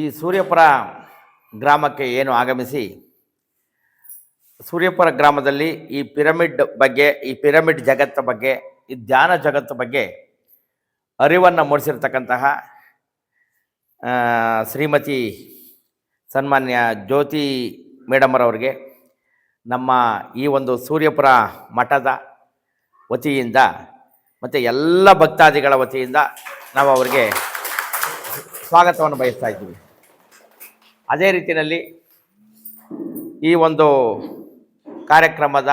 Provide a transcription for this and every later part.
ಈ ಸೂರ್ಯಪುರ ಗ್ರಾಮಕ್ಕೆ ಏನು ಆಗಮಿಸಿ? ಸೂರ್ಯಪುರ ಗ್ರಾಮದಲ್ಲಿ ಈ ಪಿರಮಿಡ್ ಬಗ್ಗೆ, ಈ ಪಿರಮಿಡ್ ಜಗತ್ತ ಬಗ್ಗೆ, ಈ ಧ್ಯಾನ ಜಗತ್ತು ಬಗ್ಗೆ ಅರಿವನ್ನು ಮೂಡಿಸಿರ್ತಕ್ಕಂತಹ ಶ್ರೀಮತಿ ಸನ್ಮಾನ್ಯ ಜ್ಯೋತಿ ಮೇಡಮರವ್ರಿಗೆ ನಮ್ಮ ಈ ಒಂದು ಸೂರ್ಯಪುರ ಮಠದ ವತಿಯಿಂದ ಮತ್ತು ಎಲ್ಲ ಭಕ್ತಾದಿಗಳ ವತಿಯಿಂದ ನಾವು ಅವರಿಗೆ ಸ್ವಾಗತವನ್ನು ಬಯಸ್ತಾ ಇದ್ದೀವಿ. ಅದೇ ರೀತಿಯಲ್ಲಿ ಈ ಒಂದು ಕಾರ್ಯಕ್ರಮದ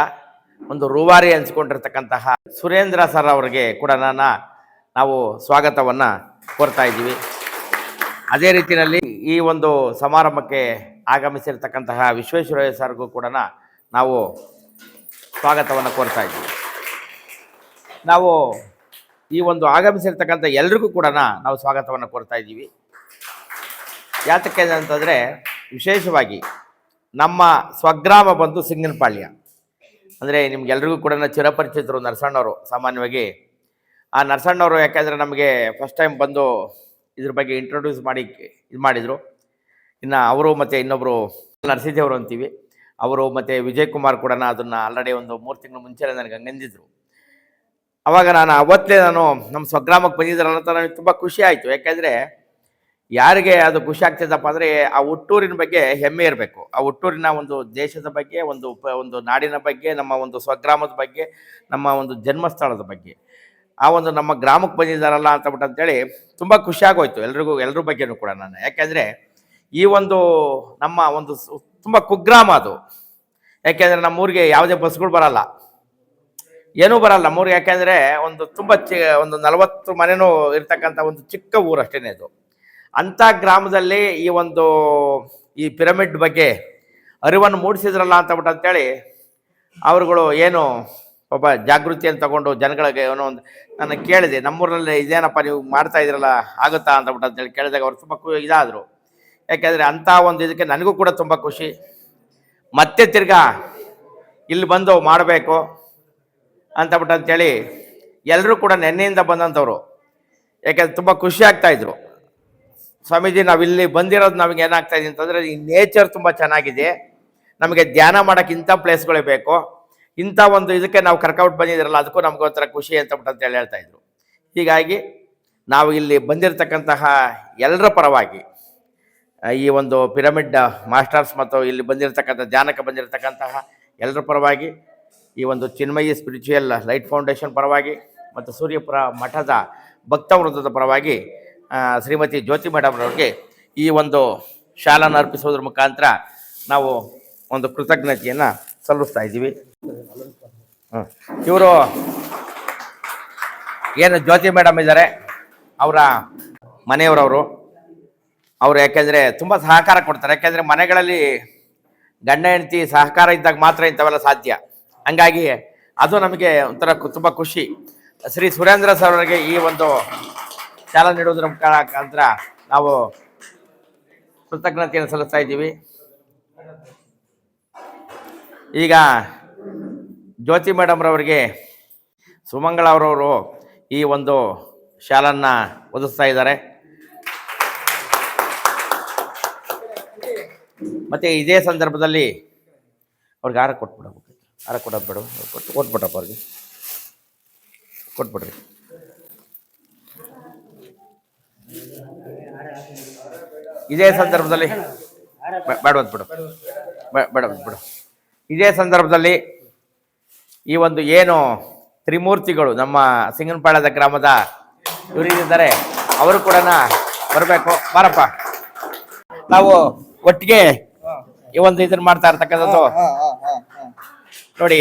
ಒಂದು ರೂವಾರಿ ಅನಿಸ್ಕೊಂಡಿರ್ತಕ್ಕಂತಹ ಸುರೇಂದ್ರ ಸರ್ ಅವರಿಗೆ ಕೂಡ ನಾನು ನಾವು ಸ್ವಾಗತವನ್ನು ಕೋರ್ತಾ ಇದ್ದೀವಿ. ಅದೇ ರೀತಿಯಲ್ಲಿ ಈ ಒಂದು ಸಮಾರಂಭಕ್ಕೆ ಆಗಮಿಸಿರ್ತಕ್ಕಂತಹ ವಿಶ್ವೇಶ್ವರಯ್ಯ ಸರ್ಗೂ ಕೂಡ ನಾವು ಸ್ವಾಗತವನ್ನು ಕೋರ್ತಾ ಇದ್ದೀವಿ. ನಾವು ಈ ಒಂದು ಆಗಮಿಸಿರ್ತಕ್ಕಂಥ ಎಲ್ರಿಗೂ ಕೂಡ ನಾವು ಸ್ವಾಗತವನ್ನು ಕೋರ್ತಾ ಇದ್ದೀವಿ. ಯಾತಕ್ಕೆ ಅಂತಂದರೆ ವಿಶೇಷವಾಗಿ ನಮ್ಮ ಸ್ವಗ್ರಾಮ ಬಂದು ಸಿಂಗನಪಾಳ್ಯ. ಅಂದರೆ ನಿಮ್ಗೆಲ್ರಿಗೂ ಕೂಡ ಚಿರಪರಿಚಿತರು ನರಸಣ್ಣವರು ಸಾಮಾನ್ಯವಾಗಿ. ಆ ನರಸಣ್ಣವರು ಯಾಕೆಂದರೆ ನಮಗೆ ಫಸ್ಟ್ ಟೈಮ್ ಬಂದು ಇದ್ರ ಬಗ್ಗೆ ಇಂಟ್ರೊಡ್ಯೂಸ್ ಮಾಡಿ, ಇದು ಮಾಡಿದರು. ಇನ್ನು ಅವರು ಮತ್ತು ಇನ್ನೊಬ್ಬರು ನರಸಿದ್ದೇವರು ಅಂತೀವಿ. ಅವರು ಮತ್ತು ವಿಜಯ್ ಕುಮಾರ್ ಕೂಡ ಅದನ್ನು ಆಲ್ರೆಡಿ ಒಂದು ಮೂರು ತಿಂಗಳು ಮುಂಚೆ ನನಗೆ ಹಂಗಂದಿದ್ರು. ಅವಾಗ ನಾನು ಅವತ್ತೇ ನಾನು ನಮ್ಮ ಸ್ವಗ್ರಾಮಕ್ಕೆ ಬಂದಿದ್ದಾರಲ್ಲ ನನಗೆ ತುಂಬ ಖುಷಿ ಆಯಿತು. ಯಾಕೆಂದರೆ ಯಾರಿಗೆ ಅದು ಖುಷಿ ಆಗ್ತದಪ್ಪ ಅಂದರೆ ಆ ಹುಟ್ಟೂರಿನ ಬಗ್ಗೆ ಹೆಮ್ಮೆ ಇರಬೇಕು. ಆ ಹುಟ್ಟೂರಿನ ಒಂದು ದೇಶದ ಬಗ್ಗೆ, ಒಂದು ಒಂದು ನಾಡಿನ ಬಗ್ಗೆ, ನಮ್ಮ ಒಂದು ಸ್ವಗ್ರಾಮದ ಬಗ್ಗೆ, ನಮ್ಮ ಒಂದು ಜನ್ಮಸ್ಥಳದ ಬಗ್ಗೆ. ಆ ಒಂದು ನಮ್ಮ ಗ್ರಾಮಕ್ಕೆ ಬಂದಿದ್ದಾರಲ್ಲ ಅಂತ ಬಿಟ್ಟು ಅಂತೇಳಿ ತುಂಬ ಖುಷಿ ಆಗೋಯ್ತು ಎಲ್ರಿಗೂ ಎಲ್ಲರ ಬಗ್ಗೆನೂ ಕೂಡ ನಾನು. ಯಾಕೆಂದರೆ ಈ ಒಂದು ನಮ್ಮ ಒಂದು ತುಂಬ ಕುಗ್ರಾಮ ಅದು. ಯಾಕೆಂದರೆ ನಮ್ಮೂರಿಗೆ ಯಾವುದೇ ಬಸ್ಗಳು ಬರಲ್ಲ. ಏನೂ ಬರಲ್ಲ ನಮ್ಮೂರಿಗೆ ಯಾಕೆಂದರೆ ಒಂದು ತುಂಬ ಚಿ, ಒಂದು ನಲವತ್ತು ಮನೆನೂ ಇರ್ತಕ್ಕಂಥ ಒಂದು ಚಿಕ್ಕ ಊರು ಅದು. ಅಂಥ ಗ್ರಾಮದಲ್ಲಿ ಈ ಒಂದು, ಈ ಪಿರಮಿಡ್ ಬಗ್ಗೆ ಅರಿವನ್ನು ಮೂಡಿಸಿದ್ರಲ್ಲ ಅಂತ ಬಿಟ್ಟು ಅಂತೇಳಿ ಅವರುಗಳು ಏನು ಒಬ್ಬ ಜಾಗೃತಿಯನ್ನು ತಗೊಂಡು ಜನಗಳಿಗೆ ಏನೋ ಒಂದು ನಾನು ಕೇಳಿದೆ ನಮ್ಮೂರಲ್ಲಿ ಇದೇನಪ್ಪ ನೀವು ಮಾಡ್ತಾ ಇದ್ರಲ್ಲ ಆಗುತ್ತಾ ಅಂತ ಬಿಟ್ಟು ಅಂತೇಳಿ ಕೇಳಿದಾಗ ಅವ್ರು ತುಂಬ ಇದಾದರು. ಯಾಕೆಂದರೆ ಅಂಥ ಒಂದು ಇದಕ್ಕೆ ನನಗೂ ಕೂಡ ತುಂಬ ಖುಷಿ. ಮತ್ತೆ ತಿರ್ಗಾ ಇಲ್ಲಿ ಬಂದು ಮಾಡಬೇಕು ಅಂತ ಬಿಟ್ಟು ಅಂತೇಳಿ ಎಲ್ಲರೂ ಕೂಡ ನೆನ್ನೆಯಿಂದ ಬಂದಂಥವ್ರು. ಯಾಕೆಂದ್ರೆ ತುಂಬ ಖುಷಿ ಆಗ್ತಾ ಇದ್ರು. ಸ್ವಾಮೀಜಿ, ನಾವಿಲ್ಲಿ ಬಂದಿರೋದು ನಮಗೆ ಏನಾಗ್ತಾ ಇದೆ ಅಂತಂದರೆ, ಈ ನೇಚರ್ ತುಂಬ ಚೆನ್ನಾಗಿದೆ. ನಮಗೆ ಧ್ಯಾನ ಮಾಡೋಕ್ಕೆ ಇಂಥ ಪ್ಲೇಸ್ಗಳೇ ಬೇಕು. ಇಂಥ ಒಂದು ಇದಕ್ಕೆ ನಾವು ಕರ್ಕೌಟ್ ಬಂದಿದ್ದೀರಲ್ಲ, ಅದಕ್ಕೂ ನಮಗೆ ಒಂಥರ ಖುಷಿ ಅಂತ ಬಿಟ್ಟು ಅಂತೇಳಿ ಹೇಳ್ತಾ ಇದ್ರು. ಹೀಗಾಗಿ, ನಾವು ಇಲ್ಲಿ ಬಂದಿರತಕ್ಕಂತಹ ಎಲ್ಲರ ಪರವಾಗಿ ಈ ಒಂದು ಪಿರಮಿಡ್ ಮಾಸ್ಟರ್ಸ್ ಮತ್ತು ಇಲ್ಲಿ ಬಂದಿರತಕ್ಕಂಥ, ಧ್ಯಾನಕ್ಕೆ ಬಂದಿರತಕ್ಕಂತಹ ಎಲ್ಲರ ಪರವಾಗಿ, ಈ ಒಂದು ಚಿನ್ಮಯಿ ಸ್ಪಿರಿಚುಯಲ್ ಲೈಟ್ ಫೌಂಡೇಶನ್ ಪರವಾಗಿ ಮತ್ತು ಸೂರ್ಯಪುರ ಮಠದ ಭಕ್ತ ವೃಂದದ ಪರವಾಗಿ ಶ್ರೀಮತಿ ಜ್ಯೋತಿ ಮೇಡಮ್ ಅವರಿಗೆ ಈ ಒಂದು ಶಾಲನ್ನು ಅರ್ಪಿಸೋದ್ರ ಮುಖಾಂತರ ನಾವು ಒಂದು ಕೃತಜ್ಞತೆಯನ್ನು ಸಲ್ಲಿಸ್ತಾ ಇದ್ದೀವಿ. ಇವರು ಏನು ಜ್ಯೋತಿ ಮೇಡಮ್ ಇದ್ದಾರೆ, ಅವರ ಮನೆಯವರವರು. ಅವರು ಯಾಕೆಂದರೆ ತುಂಬ ಸಹಕಾರ ಕೊಡ್ತಾರೆ, ಯಾಕೆಂದರೆ ಮನೆಗಳಲ್ಲಿ ಗಂಡ ಹೆಂಡತಿ ಸಹಕಾರ ಇದ್ದಾಗ ಮಾತ್ರ ಇಂಥವೆಲ್ಲ ಸಾಧ್ಯ. ಹಂಗಾಗಿ ಅದು ನಮಗೆ ಒಂಥರ ತುಂಬ ಖುಷಿ. ಶ್ರೀ ಸುರೇಂದ್ರ ಸರ್ ಅವರಿಗೆ ಈ ಒಂದು ಚಾಲ ನೀಡುವುದರ ಮುಖಾಂತರ ನಾವು ಕೃತಜ್ಞತೆಯನ್ನು ಸಲ್ಲಿಸ್ತಾ ಇದ್ದೀವಿ. ಈಗ ಜ್ಯೋತಿ ಮೇಡಮ್ರವರಿಗೆ ಸುಮಂಗಳ ಅವರವರು ಈ ಒಂದು ಶಾಲನ್ನ ಒದಗಿಸ್ತಾ ಇದ್ದಾರೆ. ಮತ್ತು ಇದೇ ಸಂದರ್ಭದಲ್ಲಿ ಅವ್ರಿಗೆ ಆರ ಕೊಟ್ಬಿಡಬೇಕು. ಆರ ಕೊಡೋದು ಬೇಡ. ಕೊಟ್ಟು ಕೊಟ್ಬಿಟ್ಟಪ್ಪ ಅವ್ರಿಗೆ. ಕೊಟ್ಬಿಡ್ರಿ. ಇದೇ ಸಂದರ್ಭದಲ್ಲಿ ಬೇಡವಂತ ಬಿಡು. ಬೇಡ ಬಿಡು. ಇದೇ ಸಂದರ್ಭದಲ್ಲಿ ಈ ಒಂದು ಏನು ತ್ರಿಮೂರ್ತಿಗಳು ನಮ್ಮ ಸಿಂಗನಪಾಳ್ಯದ ಗ್ರಾಮದ ಇವರಿದ್ದಾರೆ ಅವರು ಕೂಡ ಬರಬೇಕು. ಬಾರಪ್ಪ. ನಾವು ಒಟ್ಟಿಗೆ ಈ ಒಂದು ಇದನ್ನ ಮಾಡ್ತಾ ಇರ್ತಕ್ಕಂಥದ್ದು. ನೋಡಿ.